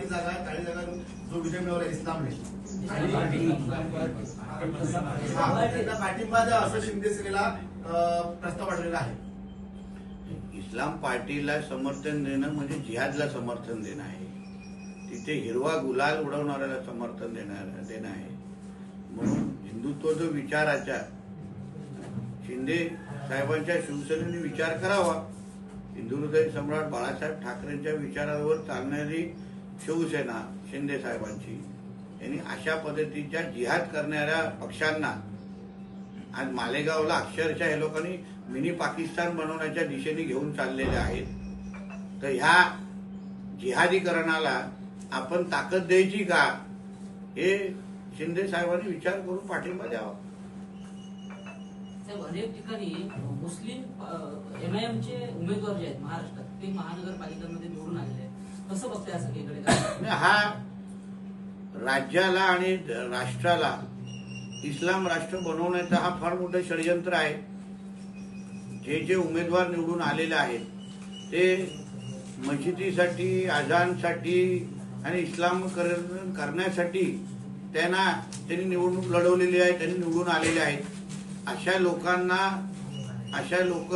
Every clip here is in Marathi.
ती जागा आहे काळी जागा जो विजय मिळवला इस्लामने आणि त्यांना पाठिंबा. द्या असं शिंदे सेनेला अं, प्रस्ताव पाठवलेला आहे. इस्लाम पार्टीला समर्थन देणं म्हणजे जिहादला समर्थन देणं आहे. तिथे हिरवा गुलाल उडवणाऱ्याला समर्थन देणार देणं आहे. म्हणून हिंदुत्व जो विचाराच्या शिंदे साहेबांच्या शिवसेनेने विचार करावा. हिंदू हृदय सम्राट बाळासाहेब ठाकरेंच्या विचारावर चालणारी शिवसेना शिंदे साहेबांची यांनी अशा पद्धतीच्या जिहाद करणाऱ्या पक्षांना आज मालेगावला अक्षरशः हे लोकांनी मिनी पाकिस्तान बनवण्याच्या दिशेने घेऊन चाललेले आहेत. तर ह्या जिहादीकरणाला आपण ताकद द्यायची का हे शिंदे साहेबांनी विचार करून पाठिंबा द्यावा. अनेक ठिकाणी मुस्लिम एमआयएमचे उमेदवार जे आहेत महाराष्ट्रात ते महानगरपालिकांमध्ये निवडून आलेले आहेत. कसं बघताय असं हा राज्याला आणि राष्ट्राला इस्लाम राष्ट्र बनवण्याचा हा फार मोठं षडयंत्र आहे. जे जे उमेदवार निवडून आलेले आहेत ते मशिदीसाठी आझानसाठी आणि इस्लामकरण करण्यासाठी त्यांना त्यांनी निवडणूक लढवलेली आहे त्यांनी निवडून आलेले आहेत. अशा लोकांना अशा लोक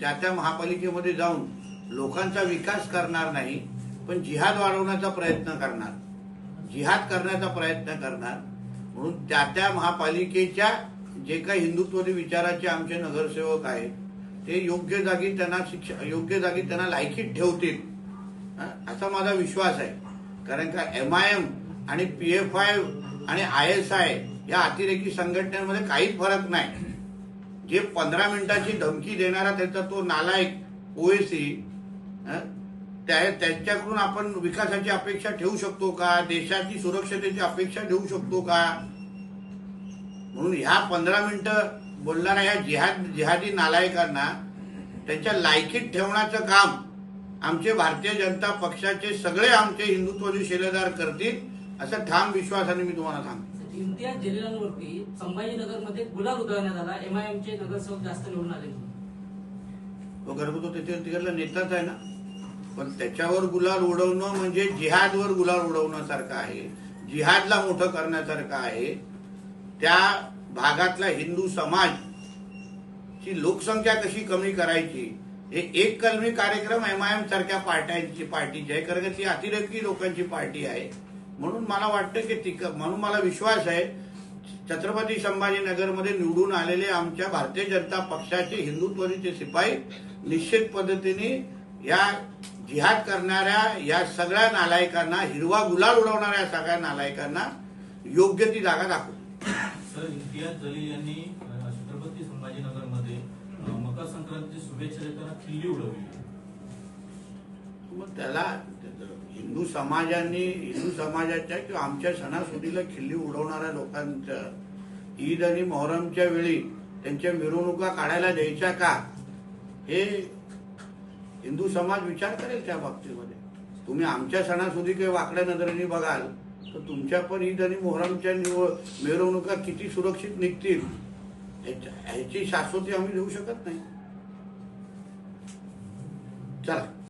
त्या त्या महापालिकेमध्ये जाऊन लोकांचा विकास करणार नाही पण जिहाद वाढवण्याचा प्रयत्न करणार. जिहाद करण्याचा प्रयत्न करणार. म्हणून त्या त्या महापालिकेच्या जे काही हिंदुत्ववादी विचाराचे आमचे नगरसेवक आहेत ते योग्य जागी त्यांना शिक्षा योग्य जागी त्यांना लायकीत ठेवतील. असा माझा विश्वास आहे. कारण का एम आय एम आणि पी एफ आय आणि आय एस आय या अतिरेकी संघटनेमध्ये काहीच फरक नाही. जे पंधरा मिनिटाची धमकी देणारा त्याचा तो नालायक ओएसी त्यांच्याकडून आपण विकासाची अपेक्षा ठेवू शकतो का? देशाची सुरक्षतेची अपेक्षा ठेवू शकतो का? म्हणून ह्या पंधरा मिनिटं बोलणाऱ्या ह्या जिहाद जिहादी नालायकांना त्यांच्या लायकीत ठेवण्याचं काम आमचे भारतीय जनता पक्षाचे सगळे आमचे हिंदुत्वादी शिलेदार करतील असं ठाम विश्वासाने मी तुम्हाला सांगतो. इम्तियाज जलिलांवरती संभाजीनगरमध्ये गुलाल उधळण्यात आला एमआयएमचे नगरसेवक जास्त निवडून आले. तो घरगुतो त्याच्या तिकडला नेताच आहे ना? पण त्याच्यावर गुलाल उडवणं म्हणजे जिहादवर गुलाल उडवण्यासारखं आहे. जिहादला मोठं करण्यासारखं आहे. त्या भागातला हिंदू समाज ची लोकसंख्या कशी कमी करायची? हे एक कलमी कार्यक्रम एमआयएम सारख्या पार्ट्यांची पार्टीची आहे कारण ती अतिरेकी लोकांची पार्टी आहे. म्हणून मला वाटतं की ती म्हणून मला विश्वास आहे छत्रपती संभाजीनगरमध्ये निवडून आलेले आमच्या भारतीय जनता पक्षाचे हिंदुत्वचे शिपाई निश्चित पद्धतीने या जिहाद करणाऱ्या या सगळ्या नालायकांना हिरवा गुलाल उडवणाऱ्या सगळ्या नालायकांना योग्य ती जागा दाखवतील सर इम्तियाज जलील यांनी छत्रपती संभाजीनगरमध्ये अ, मकर संक्रांतीची शुभेच्छा देताना खिल्ली उडवली. मग त्याला हिंदू समाजाने हिंदू समाजाच्या किंवा आमच्या सणासुदीला खिल्ली उडवणाऱ्या लोकांचं ईद आणि मोहरमच्या वेळी त्यांच्या मिरवणुका काढायला द्यायच्या का? हे हिंदू समाज विचार करेल त्या बाबतीमध्ये. तुम्ही आमच्या सणासुदी काही वाकड्या नजरेने बघाल तर तुमच्या पण ईद आणि मोहरमच्या निव- मिरवणुका किती सुरक्षित निघतील ह्याच्या- ह्याची शाश्वती आम्ही देऊ शकत नाही. चला.